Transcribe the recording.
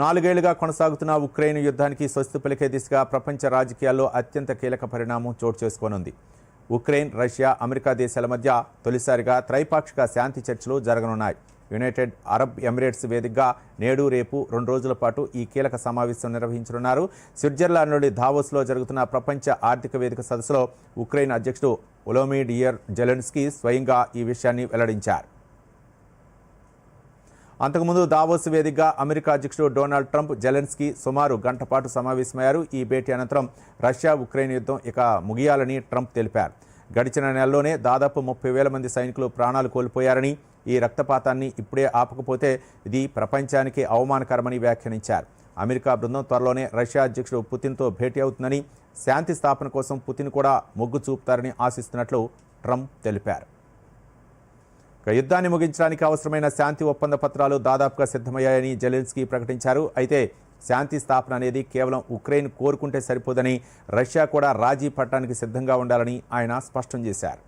నాలుగేళ్ళుగా కొనసాగుతున్న ఉక్రెయిన్ యుద్ధానికి స్వస్తి పలికే దిశగా ప్రపంచ రాజకీయాల్లో అత్యంత కీలక పరిణామం చోటు చేసుకోనుంది. ఉక్రెయిన్ రష్యా అమెరికా దేశాల మధ్య తొలిసారిగా త్రైపాక్షిక శాంతి చర్చలు జరగనున్నాయి. యునైటెడ్ అరబ్ ఎమిరేట్స్ వేదికగా నేడు రేపు రెండు రోజుల పాటు ఈ కీలక సమావేశం నిర్వహించనున్నారు. స్విట్జర్లాండ్లోని దావోస్లో జరుగుతున్న ప్రపంచ ఆర్థిక వేదిక సదస్సులో ఉక్రెయిన్ అధ్యక్షుడు ఒలోమిడియర్ జెలెన్స్కీ స్వయంగా ఈ విషయాన్ని వెల్లడించారు. అంతకుముందు దావోస్ వేదికగా అమెరికా అధ్యక్షుడు డొనాల్డ్ ట్రంప్ జెలెన్స్కీ సుమారు గంట పాటు సమావేశమయ్యారు. ఈ భేటీ అనంతరం రష్యా ఉక్రెయిన్ యుద్ధం ఇక ముగియాలని ట్రంప్ తెలిపారు. గడిచిన నెలలోనే దాదాపు ముప్పై వేల మంది సైనికులు ప్రాణాలు కోల్పోయారని ఈ రక్తపాతాన్ని ఇప్పుడే ఆపకపోతే ఇది ప్రపంచానికి అవమానకరమని వ్యాఖ్యానించారు. అమెరికా బృందం త్వరలోనే రష్యా అధ్యక్షుడు పుతిన్తో భేటీ అవుతుందని శాంతి స్థాపన కోసం పుతిన్ కూడా మొగ్గు చూపుతారని ఆశిస్తున్నట్లు ట్రంప్ తెలిపారు. యుద్ధాన్ని ముగించడానికి అవసరమైన శాంతి ఒప్పంద పత్రాలు దాదాపుగా సిద్ధమయ్యాయని జెలెన్స్కీ ప్రకటించారు. అయితే శాంతి స్థాపన అనేది కేవలం ఉక్రెయిన్ కోరుకుంటే సరిపోదని రష్యా కూడా రాజీ పట్టడానికి సిద్ధంగా ఉండాలని ఆయన స్పష్టం చేశారు.